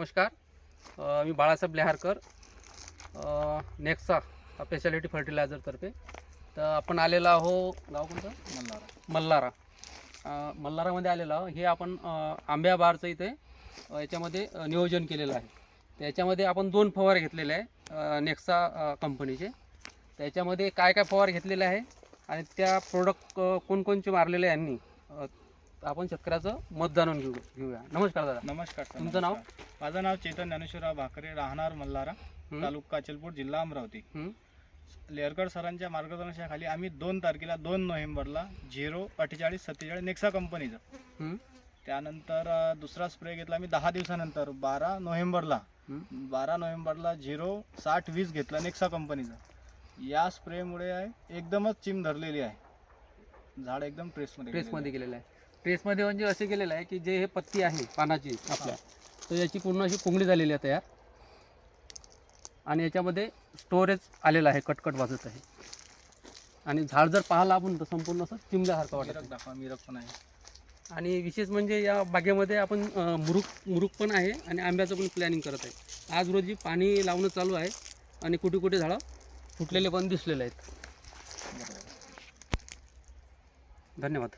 नमस्कार. मी Balasaheb Leharkar. Nexa speciality फर्टिलायझरतर्फे तर आपण आलेलो आहो गाव कोणतं? मल्हारा. मल्हारा. मल्हारामध्ये आलेलो आहो हे आपण आंब्या बारचं इथे याच्यामध्ये नियोजन केलेलं आहे. त्याच्यामध्ये आपण दोन फवारे घेतलेले आहे नेक्सा कंपनीचे त्याच्यामध्ये काय काय फवारे घेतलेले आहे आणि त्या प्रोडक्ट कोणकोणचे मारलेले आहे यांनी? आपण शेतकऱ्याचं मत जाणून घेऊ घेऊया नमस्कार दादा नमस्कार सर तुमचं नाव? नमस्कार. माझं नाव चेतन ज्ञानेश्वरराव भाकरे राहणार मल्हारा हं? तालुका अचलपूर जिल्हा अमरावती हं? लेअरकर सरांच्या मार्गदर्शनाखाली आम्ही दोन तारखेला दोन नोव्हेंबरला झिरो अठ्ठेचाळीस सत्तेचाळीस नेक्सा कंपनीचं हं? त्यानंतर अ, दुसरा स्प्रे घेतला आम्ही दहा दिवसानंतर बारा नोव्हेंबरला हं? बारा नोव्हेंबरला झिरो साठ वीस घेतला नेक्सा कंपनीचा या स्प्रेमुळे एकदमच चिम धरलेली आहे झाड एकदम ट्रेसमध्ये प्रेसमध्ये केलेलं आहे प्रेसमध्ये म्हणजे असे केलेलं आहे की जे हे पत्ती आहे पानाची आपल्या तर याची पूर्ण अशी कोंगडी झालेली आहे तयार. आणि याच्यामध्ये स्टोरेज आलेलं आहे कटकट वाजत आहे. आणि झाड जर पाहिलं आपण तर संपूर्ण असं चिमल्यासारखं वाटत. दाखवा मिरक पण आहे. आणि विशेष म्हणजे या बागेमध्ये आपण मुरुक मुरुक पण आहे आणि आंब्याचं पण प्लॅनिंग करत आहे. आज रोजी पाणी लावणं चालू आहे आणि कुठे कुठे झाडं फुटलेले पण दिसलेले आहेत. धन्यवाद.